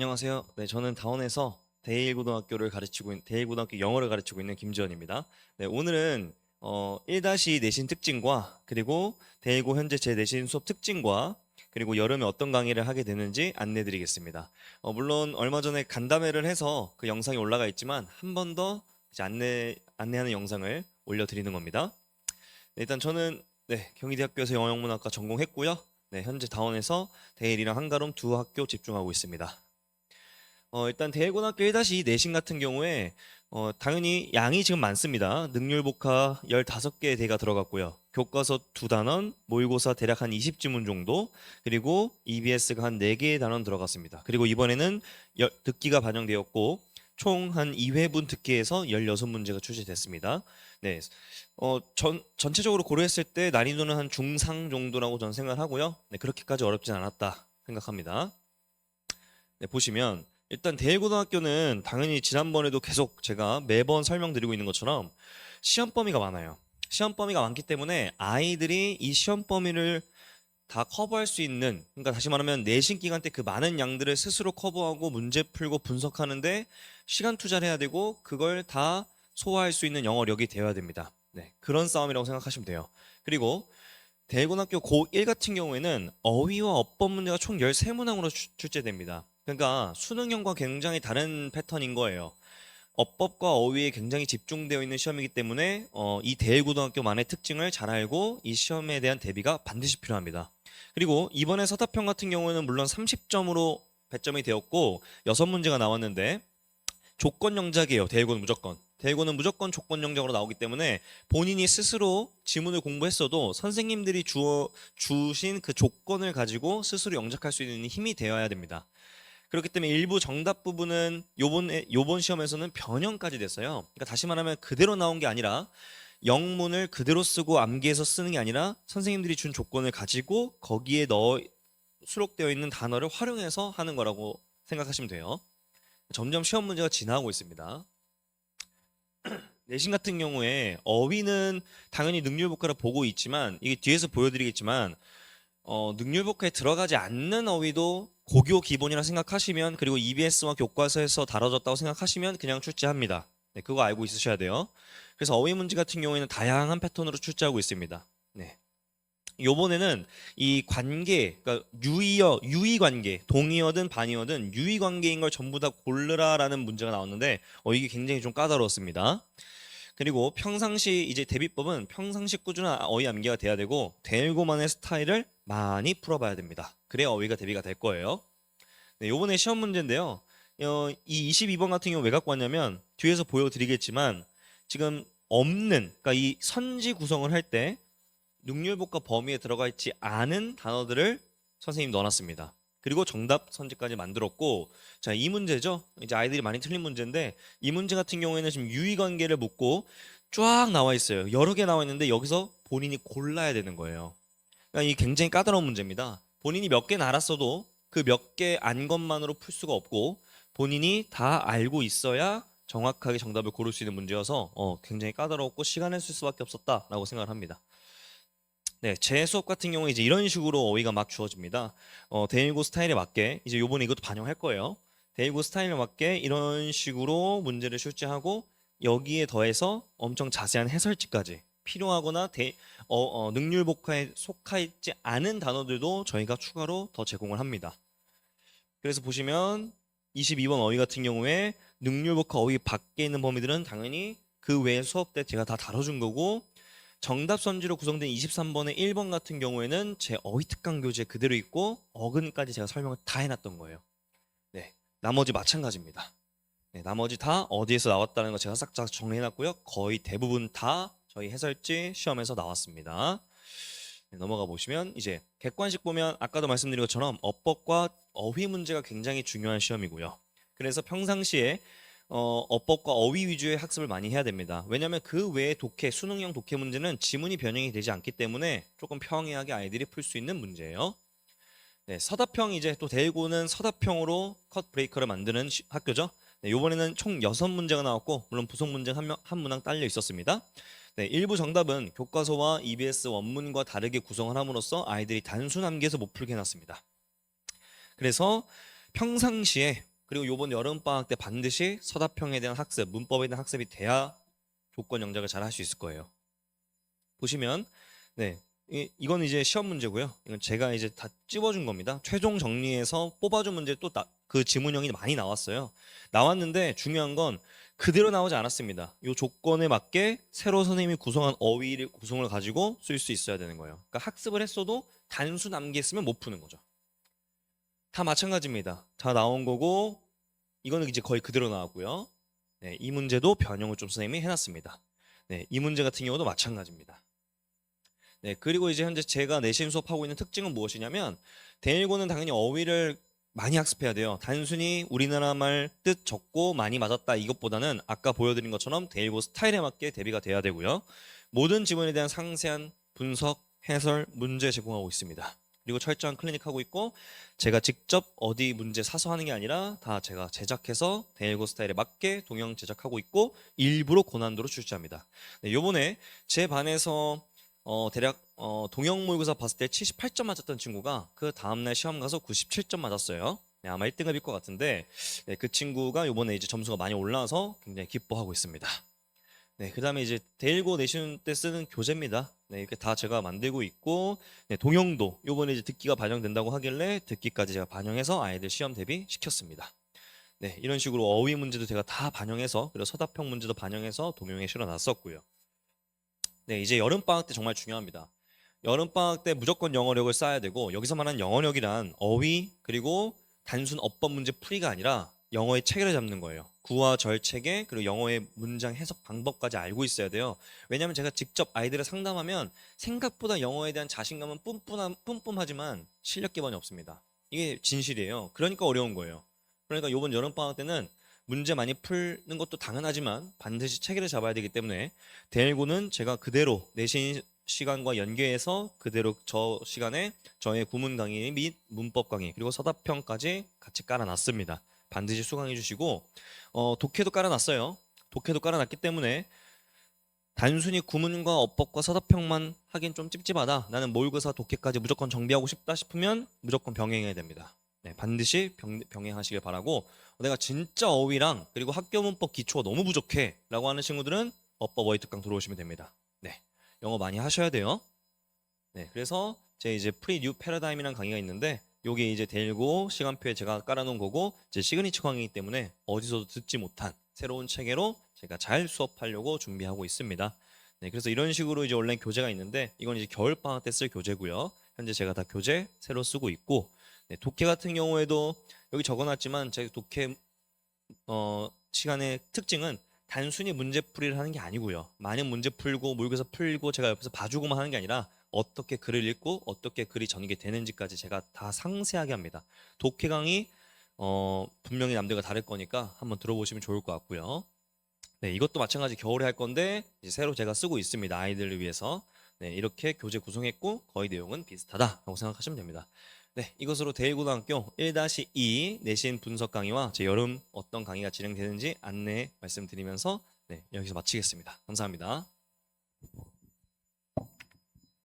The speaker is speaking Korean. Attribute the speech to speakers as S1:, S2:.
S1: 안녕하세요. 네, 저는 다원에서 대일고등학교를 가르치고 있는 대일고등학교 영어를 가르치고 있는 김지원입니다. 네, 오늘은 어, 1- 내신 특징과 그리고 대일고 현재 제 내신 수업 특징과 그리고 여름에 어떤 강의를 하게 되는지 안내드리겠습니다. 어, 물론 얼마 전에 간담회를 해서 그 영상이 올라가 있지만 한 번 더 안내 안내하는 영상을 올려드리는 겁니다. 네, 일단 저는 네, 경희대학교에서 영어영문학과 전공했고요. 네, 현재 다원에서 대일이랑 한가롬 두 학교 집중하고 있습니다. 어, 일단 대일고등학교 1-2 내신 같은 경우에 어, 당연히 양이 지금 많습니다. 능률 복화 15개의 대가 들어갔고요. 교과서 두 단원, 모의고사 대략 한 20지문 정도, 그리고 EBS가 한 4개의 단원 들어갔습니다. 그리고 이번에는 여- 듣기가 반영되었고 총 한 2회분 듣기에서 16문제가 출제됐습니다. 네. 어, 전, 전체적으로 고려했을 때 난이도는 한 중상 정도라고 저는 생각을 하고요. 네, 그렇게까지 어렵진 않았다 생각합니다. 네, 보시면 일단 대일고등학교는 당연히 지난번에도 계속 제가 매번 설명드리고 있는 것처럼 시험 범위가 많아요. 시험 범위가 많기 때문에 아이들이 이 시험 범위를 다 커버할 수 있는 그러니까 다시 말하면 내신 기간 때 그 많은 양들을 스스로 커버하고 문제 풀고 분석하는데 시간 투자를 해야 되고 그걸 다 소화할 수 있는 영어력이 되어야 됩니다. 네, 그런 싸움이라고 생각하시면 돼요. 그리고 대일고등학교 고1 같은 경우에는 어휘와 어법 문제가 총 13문항으로 출제됩니다. 그러니까 수능형과 굉장히 다른 패턴인 거예요. 어법과 어휘에 굉장히 집중되어 있는 시험이기 때문에 어, 이 대일고등학교만의 특징을 잘 알고 이 시험에 대한 대비가 반드시 필요합니다. 그리고 이번에 서답형 같은 경우에는 물론 30점으로 배점이 되었고 6문제가 나왔는데 조건 영작이에요. 대일고는 무조건. 대일고는 무조건 조건 영작으로 나오기 때문에 본인이 스스로 지문을 공부했어도 선생님들이 주어 주신 그 조건을 가지고 스스로 영작할 수 있는 힘이 되어야 됩니다. 그렇기 때문에 일부 정답 부분은 요번에 요번 시험에서는 변형까지 됐어요. 그러니까 다시 말하면 그대로 나온 게 아니라 영문을 그대로 쓰고 암기해서 쓰는 게 아니라 선생님들이 준 조건을 가지고 거기에 넣어 수록되어 있는 단어를 활용해서 하는 거라고 생각하시면 돼요. 점점 시험 문제가 진화하고 있습니다. 내신 같은 경우에 어휘는 당연히 능률복화를 보고 있지만 이게 뒤에서 보여드리겠지만 어, 능률복화에 들어가지 않는 어휘도 고교 기본이라 생각하시면 그리고 EBS와 교과서에서 다뤄졌다고 생각하시면 그냥 출제합니다. 네, 그거 알고 있으셔야 돼요. 그래서 어휘 문제 같은 경우에는 다양한 패턴으로 출제하고 있습니다. 네. 요번에는 이 관계, 그러니까 유의어, 유의 관계, 동의어든 반의어든 유의 관계인 걸 전부 다 고르라라는 문제가 나왔는데 어, 이게 굉장히 좀 까다로웠습니다. 그리고 평상시 이제 대비법은 평상시 꾸준한 어휘 암기가 돼야 되고 대일고만의 스타일을 많이 풀어봐야 됩니다. 그래야 어휘가 대비가 될 거예요. 네, 요번에 시험 문제인데요. 어, 이 22번 같은 경우 왜 갖고 왔냐면 뒤에서 보여드리겠지만 지금 없는 그러니까 이 선지 구성을 할 때 능률복과 범위에 들어가 있지 않은 단어들을 선생님 넣어놨습니다. 그리고 정답 선지까지 만들었고 자 이 문제죠. 이제 아이들이 많이 틀린 문제인데 이 문제 같은 경우에는 지금 유의 관계를 묻고 쫙 나와 있어요. 여러 개 나와 있는데 여기서 본인이 골라야 되는 거예요. 그러니까 이 굉장히 까다로운 문제입니다. 본인이 몇 개는 알았어도 그 몇 개 안 것만으로 풀 수가 없고 본인이 다 알고 있어야 정확하게 정답을 고를 수 있는 문제여서 어, 굉장히 까다롭고 시간을 쓸 수밖에 없었다라고 생각을 합니다. 네, 제 수업 같은 경우에 이제 이런 식으로 어휘가 막 주어집니다. 어, 대일고 스타일에 맞게 이제 요번에 이것도 반영할 거예요. 대일고 스타일에 맞게 이런 식으로 문제를 출제하고 여기에 더해서 엄청 자세한 해설지까지 필요하거나 대, 어, 어, 능률 복화에 속하 있지 않은 단어들도 저희가 추가로 더 제공을 합니다. 그래서 보시면 22번 어휘 같은 경우에 능률 복화 어휘 밖에 있는 범위들은 당연히 그 외에 수업 때 제가 다 다뤄준 거고 정답 선지로 구성된 23번의 1번 같은 경우에는 제 어휘 특강 교재 그대로 있고 어근까지 제가 설명을 다 해놨던 거예요. 네, 나머지 마찬가지입니다. 네, 나머지 다 어디에서 나왔다는 거 제가 싹 다 정리해놨고요. 거의 대부분 다 저희 해설지 시험에서 나왔습니다. 네, 넘어가 보시면 이제 객관식 보면 아까도 말씀드린 것처럼 어법과 어휘 문제가 굉장히 중요한 시험이고요. 그래서 평상시에 어, 어법과 어휘 위주의 학습을 많이 해야 됩니다. 왜냐하면 그 외에 독해, 수능형 독해 문제는 지문이 변형이 되지 않기 때문에 조금 평이하게 아이들이 풀 수 있는 문제예요. 네, 서답형 이제 또 대일고는 서답형으로 컷 브레이커를 만드는 시- 학교죠. 네, 이번에는 총 6문제가 나왔고 물론 부속 문제 한, 명- 한 문항 딸려 있었습니다. 네, 일부 정답은 교과서와 EBS 원문과 다르게 구성을 함으로써 아이들이 단순 암기해서 못 풀게 해놨습니다. 그래서 평상시에 그리고 요번 여름 방학 때 반드시 서다평에 대한 학습, 문법에 대한 학습이 돼야 조건 영작을 잘 할 수 있을 거예요. 보시면 네. 이, 이건 이제 시험 문제고요. 이건 제가 이제 다 찝어준 겁니다. 최종 정리해서 뽑아준 문제 또 그 지문형이 많이 나왔어요. 나왔는데 중요한 건 그대로 나오지 않았습니다. 이 조건에 맞게 새로 선생님이 구성한 어휘를 구성을 가지고 쓸 수 있어야 되는 거예요. 그러니까 학습을 했어도 단수 남기했으면 못 푸는 거죠. 다 마찬가지입니다. 다 나온 거고 이거는 이제 거의 그대로 나왔고요. 네, 이 문제도 변형을 좀 선생님이 해놨습니다. 네, 이 문제 같은 경우도 마찬가지입니다. 네, 그리고 이제 현재 제가 내신 수업하고 있는 특징은 무엇이냐면 대일고는 당연히 어휘를 많이 학습해야 돼요. 단순히 우리나라 말 뜻 적고 많이 맞았다 이것보다는 아까 보여드린 것처럼 대일고 스타일에 맞게 대비가 돼야 되고요. 모든 지문에 대한 상세한 분석, 해설, 문제 제공하고 있습니다. 그리고 철저한 클리닉 하고 있고 제가 직접 어디 문제 사서 하는 게 아니라 다 제가 제작해서 대일고 스타일에 맞게 동영 제작하고 있고 일부러 고난도로 출제합니다. 네, 요번에 제 반에서 어, 대략 어, 동영 모의고사 봤을 때 78점 맞았던 친구가 그 다음날 시험 가서 97점 맞았어요. 네, 아마 1등급일 것 같은데 네, 그 친구가 요번에 이제 점수가 많이 올라와서 굉장히 기뻐하고 있습니다. 네, 그다음에 이제 대일고 내신 때 쓰는 교재입니다. 네, 이렇게 다 제가 만들고 있고 네, 동영도 요번에 이제 듣기가 반영된다고 하길래 듣기까지 제가 반영해서 아이들 시험 대비 시켰습니다. 네, 이런 식으로 어휘 문제도 제가 다 반영해서 그리고 서답형 문제도 반영해서 동영에 실어놨었고요. 네, 이제 여름 방학 때 정말 중요합니다. 여름 방학 때 무조건 영어력을 쌓아야 되고 여기서 말하는 영어력이란 어휘 그리고 단순 어법 문제 풀이가 아니라 영어의 체계를 잡는 거예요. 구와 절 체계 그리고 영어의 문장 해석 방법까지 알고 있어야 돼요. 왜냐하면 제가 직접 아이들을 상담하면 생각보다 영어에 대한 자신감은 뿜뿜한, 뿜뿜하지만 실력 기반이 없습니다. 이게 진실이에요. 그러니까 어려운 거예요. 그러니까 이번 여름 방학 때는 문제 많이 풀는 것도 당연하지만 반드시 체계를 잡아야 되기 때문에 대일고는 제가 그대로 내신 시간과 연계해서 그대로 저 시간에 저의 구문 강의 및 문법 강의 그리고 서답형까지 같이 깔아놨습니다. 반드시 수강해 주시고 어, 독해도 깔아놨어요. 독해도 깔아놨기 때문에 단순히 구문과 어법과 서답형만 하긴 좀 찝찝하다. 나는 모의고사 독해까지 무조건 정비하고 싶다 싶으면 무조건 병행해야 됩니다. 네, 반드시 병, 병행하시길 바라고 내가 진짜 어휘랑 그리고 학교 문법 기초가 너무 부족해 라고 하는 친구들은 어법 어휘 특강 들어오시면 됩니다. 네, 영어 많이 하셔야 돼요. 네, 그래서 제 이제 프리 뉴 패러다임이라는 강의가 있는데 요게 이제 대일고 시간표에 제가 깔아놓은 거고 제 시그니처 강의이기 때문에 어디서도 듣지 못한 새로운 체계로 제가 잘 수업하려고 준비하고 있습니다. 네, 그래서 이런 식으로 이제 온라인 교재가 있는데 이건 이제 겨울 방학 때 쓸 교재고요. 현재 제가 다 교재 새로 쓰고 있고 네, 독해 같은 경우에도 여기 적어놨지만 제 독해 어, 시간의 특징은 단순히 문제풀이를 하는 게 아니고요. 많은 문제 풀고 모의고사 풀고 제가 옆에서 봐주고만 하는 게 아니라 어떻게 글을 읽고 어떻게 글이 전개되는지까지 제가 다 상세하게 합니다. 독해 강의 어, 분명히 남들과 다를 거니까 한번 들어보시면 좋을 것 같고요. 네, 이것도 마찬가지 겨울에 할 건데 새로 제가 쓰고 있습니다. 아이들을 위해서. 네, 이렇게 교재 구성했고 거의 내용은 비슷하다라고 생각하시면 됩니다. 네, 이것으로 대일고등학교 1-2 내신 분석 강의와 제 여름 어떤 강의가 진행되는지 안내 말씀드리면서 네, 여기서 마치겠습니다. 감사합니다.